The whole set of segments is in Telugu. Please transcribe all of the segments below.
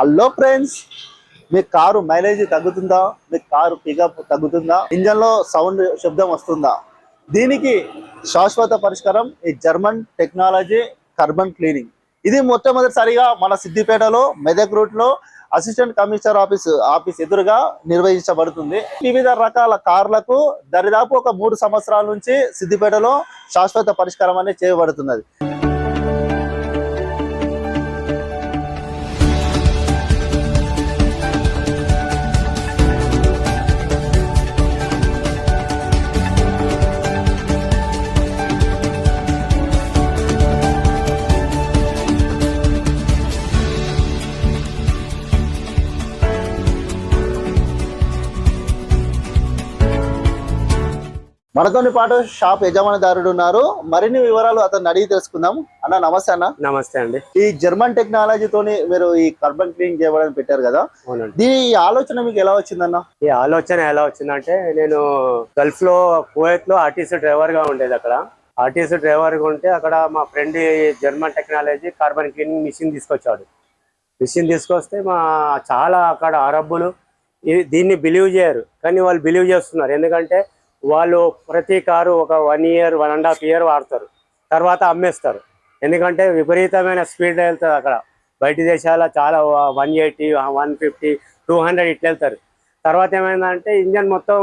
హలో ఫ్రెండ్స్ మీ కారు మైలేజ్ తగ్గుతుందా? మీ కారు పికప్ తగ్గుతుందా? ఇంజన్లో సౌండ్ శబ్దం వస్తుందా? దీనికి శాశ్వత పరిష్కారం ఈ జర్మన్ టెక్నాలజీ కార్బన్ క్లీనింగ్ ఇది మొట్టమొదటిసారిగా మన సిద్దిపేటలో మెదక్ రూట్లో అసిస్టెంట్ కమిషనర్ ఆఫీస్ ఆఫీస్ ఎదురుగా నిర్వహించబడుతుంది. వివిధ రకాల కార్లకు దరిదాపు ఒక మూడు సంవత్సరాల నుంచి సిద్దిపేటలో శాశ్వత పరిష్కారం అనేది చేయబడుతున్నది. మనతోని పాటు షాప్ యజమానిదారుడు ఉన్నారు. మరిన్ని వివరాలు అతన్ని అడిగి తెలుసుకుందాం. అన్న నమస్తే అన్న. నమస్తే అండి. ఈ జర్మన్ టెక్నాలజీతోని మీరు ఈ కార్బన్ క్లీన్ చేయడం పెట్టారు కదా. దీని ఈ ఆలోచన మీకు ఎలా వచ్చిందన్న? ఈ ఆలోచన ఎలా వచ్చిందంటే నేను గల్ఫ్లో కువైత్లో ఆర్టీసీ డ్రైవర్గా ఉండేది అక్కడ. ఆర్టీసీ డ్రైవర్గా ఉంటే అక్కడ మా friend German technology carbon cleaning machine తీసుకొచ్చాడు. మిషన్ తీసుకొస్తే మా చాలా అక్కడ అరబ్బులు దీన్ని బిలీవ్ చేయరు. కానీ వాళ్ళు బిలీవ్ చేస్తున్నారు. ఎందుకంటే వాళ్ళు ప్రతి కారు ఒక one year one and half year వాడతారు. తర్వాత అమ్మేస్తారు. ఎందుకంటే విపరీతమైన స్పీడ్ వెళ్తుంది అక్కడ. బయట దేశాల చాలా one eighty one fifty two hundred ఇట్లా వెళ్తారు. తర్వాత ఏమైందంటే ఇంజన్ మొత్తం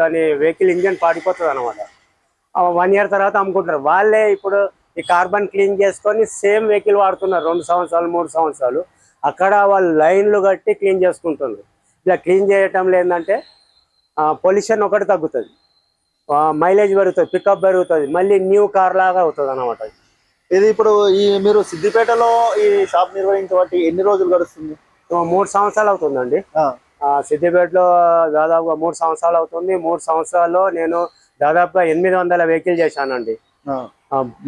దాని వెహికల్ ఇంజన్ పాడిపోతుంది అనమాట వన్ ఇయర్ తర్వాత అమ్ముకుంటారు. వాళ్ళే ఇప్పుడు ఈ కార్బన్ క్లీన్ చేసుకొని సేమ్ వెహికల్ వాడుతున్నారు. రెండు సంవత్సరాలు మూడు సంవత్సరాలు. అక్కడ వాళ్ళు లైన్లు కట్టి క్లీన్ చేసుకుంటున్నారు. ఇలా క్లీన్ చేయటం ఏంటంటే పొల్యూషన్ ఒకటి తగ్గుతుంది. మైలేజ్ పెరుగుతుంది పికప్ పెరుగుతుంది మళ్ళీ న్యూ కార్ లాగా అవుతుంది అనమాట ఇది ఇప్పుడు ఈ మీరు సిద్దిపేటలో ఈ షాప్ నిర్వహించబట్టి ఎన్ని రోజులు గడుస్తుంది? మూడు సంవత్సరాలు అవుతుందండి. సిద్దిపేటలో దాదాపుగా మూడు సంవత్సరాలు అవుతుంది. మూడు సంవత్సరాల్లో నేను దాదాపుగా ఎనిమిది వందల వెహికల్ చేశానండి.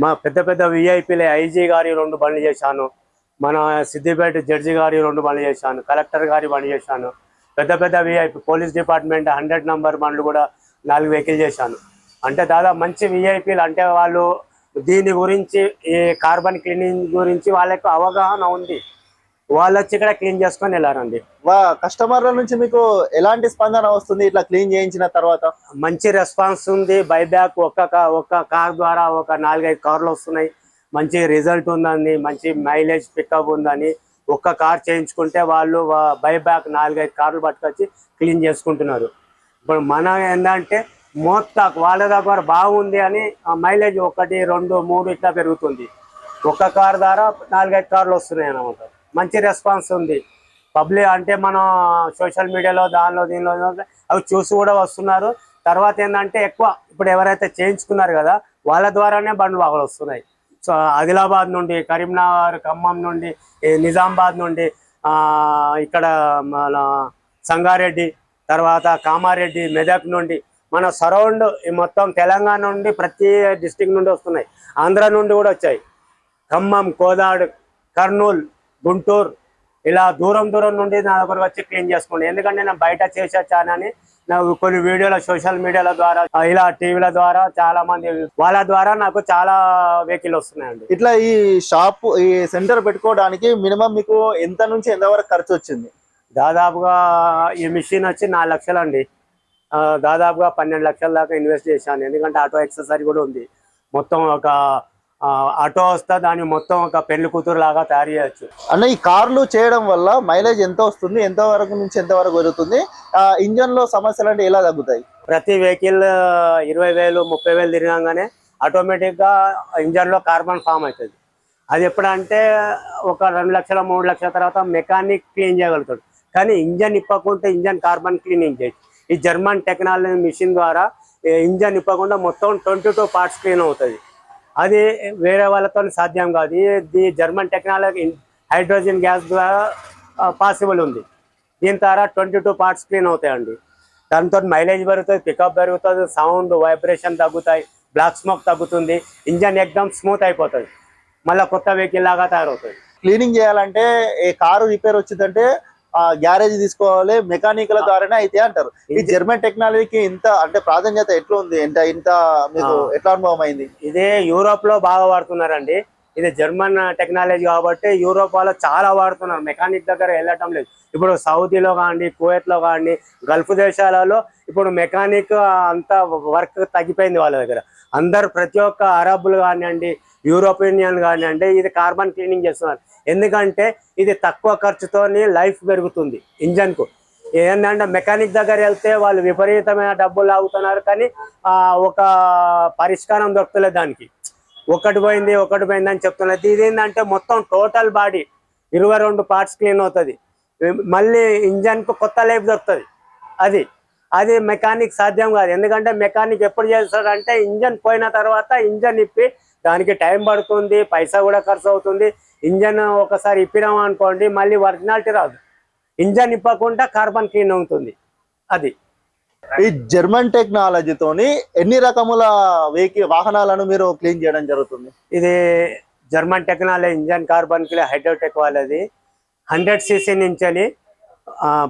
మా పెద్ద పెద్ద విఐపీలే ఐజీ గారి రెండు బండ్లు చేశాను. మన సిద్దిపేట జడ్జి గారి రెండు బండ్లు చేశాను. కలెక్టర్ గారి బండ్లు చేశాను. పెద్ద పెద్ద VIP police department hundred number బండ్లు కూడా నాలుగు వెహికల్ చేశాను. అంటే దాదాపు మంచి విఐపీలు అంటే వాళ్ళు దీని గురించి ఈ కార్బన్ క్లీనింగ్ గురించి వాళ్ళకు అవగాహన ఉంది. వాళ్ళు వచ్చి ఇక్కడ క్లీన్ చేసుకొని వెళ్ళారండి. కస్టమర్ల నుంచి మీకు ఎలాంటి స్పందన వస్తుంది? ఇట్లా క్లీన్ చేయించిన తర్వాత? మంచి రెస్పాన్స్ ఉంది. బైబ్యాక్ ఒక్క ఒక్క కార్ ద్వారా ఒక నాలుగైదు కార్లు వస్తున్నాయి. మంచి రిజల్ట్ ఉందని మంచి మైలేజ్ పికప్ ఉందని ఒక్క కార్ చేయించుకుంటే వాళ్ళు బైబ్యాక్ నాలుగైదు కార్లు పట్టుకొచ్చి క్లీన్ చేసుకుంటున్నారు. ఇప్పుడు మన ఏంటంటే మోత్తాక్ వాళ్ళ దగ్గర బాగుంది అని మైలేజ్ ఒకటి రెండు మూడు ఇట్లా పెరుగుతుంది. ఒక్క కార్ ద్వారా నాలుగైదు కార్లు వస్తున్నాయి అనమాట మంచి రెస్పాన్స్ ఉంది. పబ్లిక్ అంటే మనం సోషల్ మీడియాలో దానిలో దీనిలో అవి చూసి కూడా వస్తున్నారు. తర్వాత ఏంటంటే ఎక్కువ ఇప్పుడు ఎవరైతే చేయించుకున్నారు కదా వాళ్ళ ద్వారానే బండ్లు బాగా వస్తున్నాయి. సో ఆదిలాబాద్ నుండి కరీంనగర్ ఖమ్మం నుండి నిజామాబాద్ నుండి ఇక్కడ మన సంగారెడ్డి తర్వాత కామారెడ్డి మెదక్ నుండి మన సరౌండ్ ఈ మొత్తం తెలంగాణ నుండి ప్రతి డిస్టిక్ నుండి వస్తున్నాయి. ఆంధ్ర నుండి కూడా వచ్చాయి. ఖమ్మం కోదాడు కర్నూలు గుంటూరు ఇలా దూరం దూరం నుండి నా దగ్గరకు వచ్చి క్లీన్ చేసుకోండి. ఎందుకంటే నేను బయట చేసొచ్చానని నాకు కొన్ని వీడియోల సోషల్ మీడియాల ద్వారా ఇలా టీవీల ద్వారా చాలా మంది వాళ్ళ ద్వారా నాకు చాలా వెహికల్ వస్తున్నాయండి. ఇట్లా ఈ షాప్ ఈ సెంటర్ పెట్టుకోవడానికి మినిమం మీకు ఎంత నుంచి ఎంత వరకు ఖర్చు వచ్చింది? దాదాపుగా ఈ మిషన్ వచ్చి నాలుగు లక్షలు అండి దాదాపుగా పన్నెండు లక్షల దాకా ఇన్వెస్ట్ చేశాను. ఎందుకంటే ఆటో ఎక్సెసరీ కూడా ఉంది. మొత్తం ఒక ఆటో వస్తే దాన్ని మొత్తం ఒక పెళ్ళి కూతురు లాగా తయారు చేయొచ్చు. అన్న ఈ కార్లు చేయడం వల్ల మైలేజ్ ఎంత వస్తుంది? ఎంత వరకు నుంచి ఎంత వరకు పెరుగుతుంది ఆ ఇంజన్లో సమస్యలు అంటే ఎలా తగ్గుతాయి? ప్రతి వెహికల్ ఇరవై వేలు ముప్పై వేలు తిరగంగానే ఆటోమేటిక్గా ఇంజన్లో కార్బన్ ఫామ్ అవుతుంది. అది ఎప్పుడంటే ఒక రెండు లక్షల మూడు లక్షల తర్వాత మెకానిక్ క్లీన్ చేయగలుగుతాడు. కానీ ఇంజన్ ఇప్పకుంటే ఇంజన్ కార్బన్ క్లీనింగ్ చేయొచ్చు ఈ జర్మన్ టెక్నాలజీ మిషన్ ద్వారా ఇంజన్ ఇప్పకుండా మొత్తం ట్వంటీ టూ పార్ట్స్ క్లీన్ అవుతుంది అది వేరే వాళ్ళతో సాధ్యం కాదు. ఇది జర్మన్ టెక్నాలజీ హైడ్రోజన్ గ్యాస్ ద్వారా పాసిబుల్ ఉంది. దీని ద్వారా ట్వంటీ టూ పార్ట్స్ క్లీన్ అవుతాయండి. దాంతో మైలేజ్ పెరుగుతుంది పికప్ పెరుగుతుంది సౌండ్ వైబ్రేషన్ తగ్గుతాయి బ్లాక్ స్మోక్ తగ్గుతుంది ఇంజన్ ఎక్దమ్ స్మూత్ అయిపోతుంది. మళ్ళీ కొత్త వెహికల్ లాగా తయారవుతుంది. క్లీనింగ్ చేయాలంటే ఈ కారు రిపేర్ వచ్చిందంటే గ్యారేజ్ తీసుకోవాలి మెకానికల్ ద్వారానే అయితే అంటారు. ఈ జర్మన్ టెక్నాలజీకి ఇంత అంటే ప్రాధాన్యత ఎట్లా ఉంది ఎంత ఇంత మీకు. ఎట్లా అనుభవం అయింది? ఇదే యూరోప్లో బాగా వాడుతున్నారండి. ఇది జర్మన్ టెక్నాలజీ కాబట్టి యూరోప్ వాళ్ళు చాలా వాడుతున్నారు. మెకానిక్ దగ్గర వెళ్ళటం లేదు. ఇప్పుడు సౌదీలో కానివ్వండి కువైట్లో కానివ్వండి గల్ఫ్ దేశాలలో ఇప్పుడు మెకానిక్ అంతా వర్క్ తగ్గిపోయింది వాళ్ళ దగ్గర. అందరు ప్రతి ఒక్క అరబ్బులు కానివ్వండి యూరోపియన్ అంటే ఇది కార్బన్ క్లీనింగ్ చేస్తున్నారు. ఎందుకంటే ఇది తక్కువ ఖర్చుతోని లైఫ్ పెరుగుతుంది ఇంజన్కు. ఏంటంటే మెకానిక్ దగ్గర వెళ్తే వాళ్ళు విపరీతమైన డబ్బులు ఆగుతున్నారు కానీ ఒక పరిష్కారం దొరకలేదు దానికి. ఒకటి పోయింది ఒకటి పోయింది అని చెప్తున్నారు. ఇది ఏంటంటే మొత్తం టోటల్ బాడీ ఇరవై రెండు పార్ట్స్ క్లీన్ అవుతుంది. మళ్ళీ ఇంజన్కు కొత్త లైఫ్ దొరుకుతుంది. అది అది మెకానిక్ సాధ్యం కాదు. ఎందుకంటే మెకానిక్ ఎప్పుడు చేస్తాడంటే ఇంజన్ పోయిన తర్వాత ఇంజన్ ఇప్పి దానికి టైం పడుతుంది పైసా కూడా ఖర్చు అవుతుంది ఇంజన్ ఒకసారి ఇప్పినాం అనుకోండి మళ్ళీ ఒరిజినాలిటీ రాదు. ఇంజన్ ఇప్పకుండా కార్బన్ క్లీన్ అవుతుంది. అది. ఈ జర్మన్ టెక్నాలజీతోని ఎన్ని రకముల వెహికల్ వాహనాలను మీరు క్లీన్ చేయడం జరుగుతుంది? ఇది జర్మన్ టెక్నాలజీ ఇంజన్ కార్బన్కి హైడ్రోటెక్ వాళ్ళది. హండ్రెడ్ సీసీ నుంచి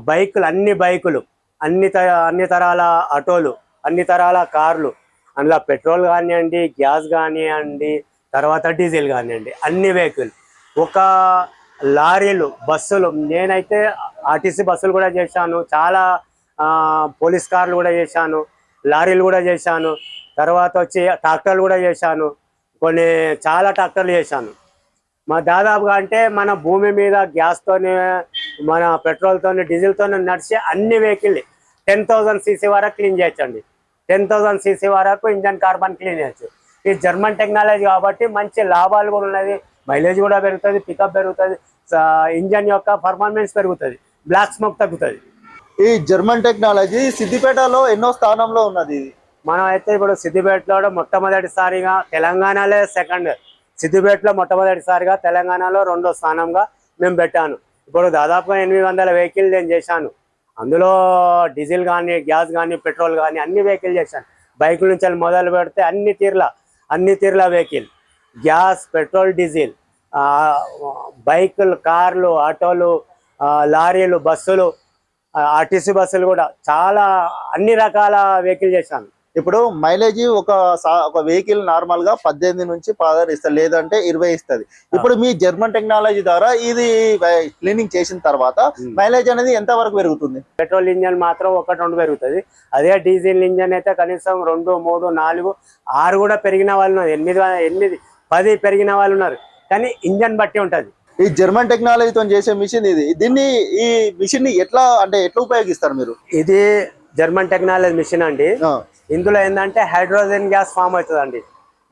బైకులు అన్ని బైకులు అన్ని అన్ని తరాల ఆటోలు అన్ని తరాల కార్లు అందులో పెట్రోల్ కానివ్వండి గ్యాస్ కానివ్వండి తర్వాత డీజిల్ కానివ్వండి అన్ని వెహికల్ ఒక లారీలు బస్సులు నేనైతే ఆర్టీసీ బస్సులు కూడా చేశాను చాలా పోలీస్ కార్లు కూడా చేశాను లారీలు కూడా చేశాను తర్వాత వచ్చి ట్రాక్టర్లు కూడా చేశాను కొన్ని చాలా ట్రాక్టర్లు చేశాను. మా దాదాపుగా అంటే మన భూమి మీద గ్యాస్తోని మన పెట్రోల్తోని డీజిల్తోనే నడిచే అన్ని వెహికల్ టెన్ థౌసండ్ సీసీ వరకు క్లీన్ చేయొచ్చండి టెన్ థౌసండ్ సీసీ వరకు ఇంజన్ కార్బన్ క్లీన్ చేయొచ్చు ఇది జర్మన్ టెక్నాలజీ కాబట్టి మంచి లాభాలు కూడా ఉన్నది మైలేజ్ కూడా పెరుగుతుంది పికప్ పెరుగుతుంది ఇంజన్ యొక్క పర్ఫార్మెన్స్ పెరుగుతుంది బ్లాక్ స్మోక్ తగ్గుతుంది. ఈ జర్మన్ టెక్నాలజీ సిద్దిపేటలో ఎన్నో స్థానంలో ఉన్నది ఇది? మనం అయితే ఇప్పుడు సిద్దిపేటలో మొట్టమొదటిసారిగా తెలంగాణలో సెకండ్ సిద్దిపేటలో మొట్టమొదటిసారిగా తెలంగాణలో రెండో స్థానంగా మేము పెట్టాను. ఇప్పుడు దాదాపుగా ఎనిమిది వందల వెహికల్ నేను చేశాను. అందులో డీజిల్ కానీ గ్యాస్ కానీ పెట్రోల్ కానీ అన్ని వెహికల్ చేశాను బైకుల నుంచి వెళ్ళి మొదలు పెడితే అన్ని తీర్ల అన్ని తీర్ల వెహికల్. Gas petrol diesel. బైకులు కార్లు ఆటోలు లారీలు బస్సులు ఆర్టీసీ బస్సులు కూడా చాలా అన్ని రకాల వెహికల్ చేశాను ఇప్పుడు మైలేజ్ ఒక ఒక వెహికల్ నార్మల్గా పద్దెనిమిది నుంచి పదహారు ఇస్తుంది లేదంటే ఇరవై ఇస్తుంది. ఇప్పుడు మీ జర్మన్ టెక్నాలజీ ద్వారా ఇది క్లీనింగ్ చేసిన తర్వాత. మైలేజ్ అనేది ఎంత వరకు పెరుగుతుంది? పెట్రోల్ ఇంజన్ మాత్రం ఒకటి రెండు పెరుగుతుంది. అదే డీజిల్ ఇంజన్ అయితే కనీసం రెండు మూడు నాలుగు ఆరు కూడా పెరిగిన వాళ్ళు ఉన్నారు. ఎనిమిది ఎనిమిది పది పెరిగిన వాళ్ళు ఉన్నారు. కానీ ఇంజన్ బట్టి ఉంటది. ఈ జర్మన్ టెక్నాలజీతో చేసే మిషన్ ఇది. దీన్ని ఈ మిషన్ని ఎట్లా అంటే ఎట్లా ఉపయోగిస్తారు మీరు? ఇది జర్మన్ టెక్నాలజీ మిషన్ అండి. ఇందులో ఏంటంటే హైడ్రోజన్ గ్యాస్ ఫామ్ అవుతుందండి.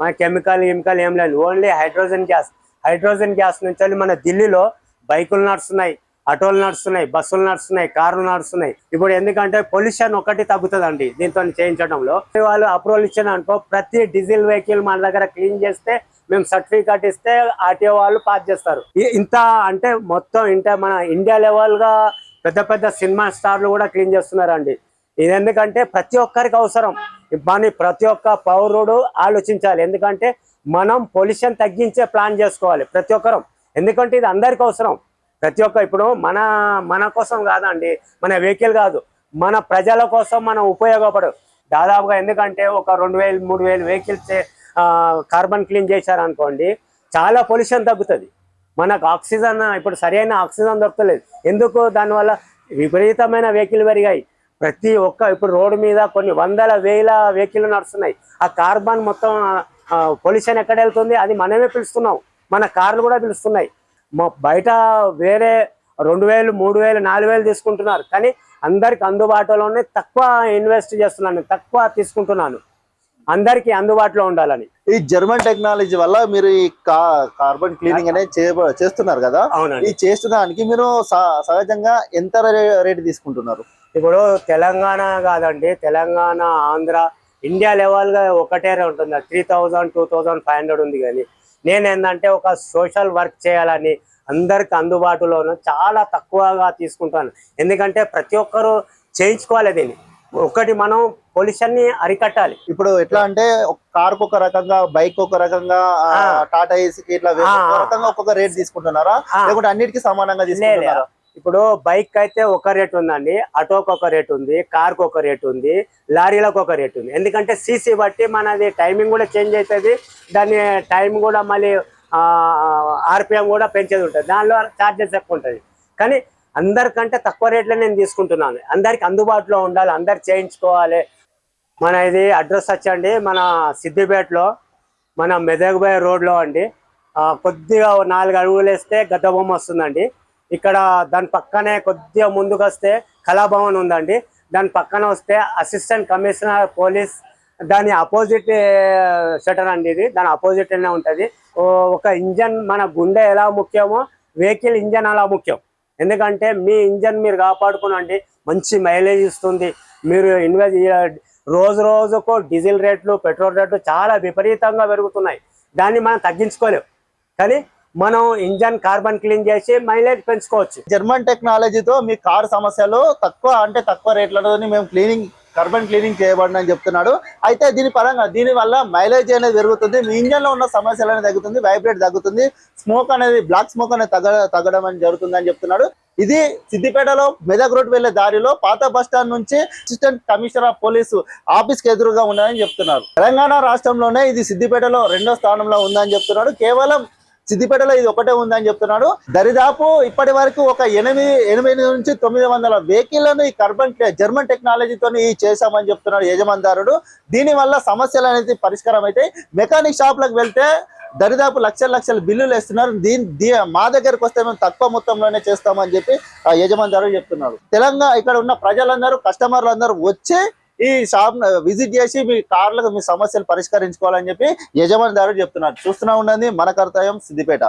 మన కెమికల్ కెమికల్ ఏం లేదు. Only hydrogen gas. Hydrogen gas నుంచి మన ఢిల్లీలో బైకులు నడుస్తున్నాయి ఆటోలు నడుస్తున్నాయి బస్సులు నడుస్తున్నాయి కార్లు నడుస్తున్నాయి. ఇప్పుడు ఎందుకంటే పొల్యూషన్ ఒకటి తగ్గుతుందండి దీంతో చేయించడంలో. వాళ్ళు అప్రూవల్ ఇచ్చిన అనుకో ప్రతి డీజిల్ వెహికల్ మన దగ్గర క్లీన్ చేస్తే మేము సర్టిఫికేట్ ఇస్తే ఆర్టీఓ వాళ్ళు పాస్ చేస్తారు. ఇంత అంటే మొత్తం ఇంత మన ఇండియా లెవెల్గా పెద్ద పెద్ద సినిమా స్టార్లు కూడా క్లీన్ చేస్తున్నారండి. ఇది ఎందుకంటే ప్రతి ఒక్కరికి అవసరం. మన ప్రతి ఒక్క పౌరుడు ఆలోచించాలి. ఎందుకంటే మనం పొల్యూషన్ తగ్గించే ప్లాన్ చేసుకోవాలి ప్రతి ఒక్కరం. ఎందుకంటే ఇది అందరికి అవసరం. ప్రతి ఒక్క ఇప్పుడు మన మన కోసం కాదండి మన వెహికల్ కాదు. మన ప్రజల కోసం మనం ఉపయోగపడు దాదాపుగా ఎందుకంటే ఒక రెండు వేలు మూడు వేలు వెహికల్స్ కార్బన్ క్లీన్ చేశారనుకోండి చాలా పొల్యూషన్ తగ్గుతుంది. మనకు ఆక్సిజన్ ఇప్పుడు సరైన ఆక్సిజన్ దొరకలేదు. ఎందుకు? దానివల్ల విపరీతమైన వెహికల్ పెరిగాయి. ప్రతి ఒక్క ఇప్పుడు రోడ్డు మీద కొన్ని వందల వేల వెహికల్ నడుస్తున్నాయి. ఆ కార్బన్ మొత్తం పొల్యూషన్ ఎక్కడ వెళ్తుంది? అది మనమే పిలుస్తున్నాం. మన కార్లు కూడా పిలుస్తున్నాయి. బయట వేరే రెండు వేలు మూడు వేలు నాలుగు వేలు తీసుకుంటున్నారు. కానీ అందరికి అందుబాటులోనే తక్కువ ఇన్వెస్ట్ చేస్తున్నాను తక్కువ తీసుకుంటున్నాను. అందరికీ అందుబాటులో ఉండాలని. ఈ జర్మన్ టెక్నాలజీ వల్ల మీరు ఈ కార్బన్ క్లీనింగ్ అనేది చేస్తున్నారు కదా? ఈ అవునండి చేస్తున్నదానికి మీరు సహజంగా ఎంత రేటు తీసుకుంటున్నారు? ఇప్పుడు తెలంగాణ కాదండి తెలంగాణ ఆంధ్ర ఇండియా లెవెల్గా ఒకటే ఉంటుంది three thousand two thousand five hundred ఉంది కానీ నేను ఏంటంటే ఒక సోషల్ వర్క్ చేయాలని అందరికి అందుబాటులోను చాలా తక్కువగా తీసుకుంటాను ఎందుకంటే ప్రతి ఒక్కరు చేయించుకోవాలి దీన్ని ఒకటి మనం పొల్యూషన్ని అరికట్టాలి ఇప్పుడు ఎట్లా అంటే ఒక కార్ ఒక రకంగా బైక్ ఒక రకంగా. టాటా ఏసీ ఇట్లా. రకంగా ఒక్కొక్క రేట్ తీసుకుంటున్నారా. లేకుంటే అన్నిటికీ సమానంగా. తీసుకుంటున్నారా ఇప్పుడు బైక్ అయితే ఒక రేట్ ఉందండి ఆటోకి ఒక రేట్ ఉంది కార్కి ఒక రేట్ ఉంది లారీలకు ఒక రేట్ ఉంది. ఎందుకంటే సీసీ బట్టి మనది టైమింగ్ కూడా చేంజ్ అవుతుంది దాని టైం కూడా మళ్ళీ ఆర్పిఎం కూడా పెంచేది ఉంటుంది. దానిలో ఛార్జెస్ ఎక్కువ ఉంటుంది. కానీ అందరికంటే తక్కువ రేట్లో నేను తీసుకుంటున్నాను. అందరికి అందుబాటులో ఉండాలి అందరు చేయించుకోవాలి. మన ఇది అడ్రస్ వచ్చండి మన సిద్దిపేటలో మన మెదక్బాయ్ రోడ్లో అండి. కొద్దిగా నాలుగు అడుగులు వేస్తే గద్ద బొమ్మ వస్తుందండి. ఇక్కడ దాని పక్కనే కొద్దిగా ముందుకు వస్తే కళాభవన్ ఉందండి. దాని పక్కన వస్తే అసిస్టెంట్ కమిషనర్ పోలీస్ దాని అపోజిట్ షటర్ అండి ఇది. దాని అపోజిట్ అనే ఉంటుంది. ఓ- ఒక ఇంజన్ మన గుండె ఎలా ముఖ్యమో వెహికల్ ఇంజన్ అలా ముఖ్యం. ఎందుకంటే మీ ఇంజన్ మీరు కాపాడుకునండి మంచి మైలేజ్ ఇస్తుంది. మీరు ఇన్వెస్ట్ రోజు రోజుకు డీజిల్ రేట్లు పెట్రోల్ రేట్లు చాలా విపరీతంగా పెరుగుతున్నాయి. దాన్ని మనం తగ్గించుకోలేం. కానీ మనం ఇంజన్ కార్బన్ క్లీన్ చేసి మైలేజ్ పెంచుకోవచ్చు. జర్మన్ టెక్నాలజీతో మీ కారు సమస్యలు తక్కువ అంటే తక్కువ రేట్లతో మేము క్లీనింగ్ కార్బన్ క్లీనింగ్ చేయబడిన అని చెప్తున్నాడు. అయితే దీని పరంగా దీని వల్ల మైలేజ్ అనేది పెరుగుతుంది మీ ఇంజన్లో ఉన్న సమస్యలు అనేది తగ్గుతుంది వైబ్రేట్ తగ్గుతుంది స్మోక్ అనేది బ్లాక్ స్మోక్ అనేది తగ్గ తగ్గడం అని జరుగుతుంది అని చెప్తున్నాడు. ఇది సిద్దిపేటలో మెదక్ రోడ్ వెళ్ళే దారిలో పాత బస్ స్టాండ్ నుంచి అసిస్టెంట్ కమిషనర్ ఆఫ్ పోలీసు ఆఫీస్కి ఎదురుగా ఉన్నాయని చెప్తున్నారు. తెలంగాణ రాష్ట్రంలోనే ఇది సిద్దిపేటలో రెండో స్థానంలో ఉందని చెప్తున్నాడు. కేవలం సిద్దిపేటలో ఇది ఒకటే ఉందని చెప్తున్నాడు. దరిదాపు ఇప్పటి వరకు ఒక ఎనిమిది ఎనిమిది నుంచి తొమ్మిది వందల వెహికల్లను ఈ కార్బన్ జర్మన్ టెక్నాలజీతో చేశామని చెప్తున్నాడు యజమానిదారుడు దీని వల్ల సమస్యలు అనేది పరిష్కారం అయితే మెకానిక్ షాప్లకు వెళ్తే దరిదాపు లక్షల లక్షల బిల్లులు వేస్తున్నారు. దీని మా దగ్గరకు వస్తే మేము తక్కువ మొత్తంలోనే చేస్తామని చెప్పి ఆ యజమానిదారు చెప్తున్నారు తెలంగాణ ఇక్కడ ఉన్న ప్రజలందరూ కస్టమర్లు అందరూ వచ్చి ఈ షాప్ విజిట్ చేసి మీ కార్లకు మీ సమస్యలు పరిష్కరించుకోవాలని చెప్పి యజమానిదారు చెప్తున్నారు చూస్తూనే ఉండండి. మన కర్తవ్యం సిద్దిపేట.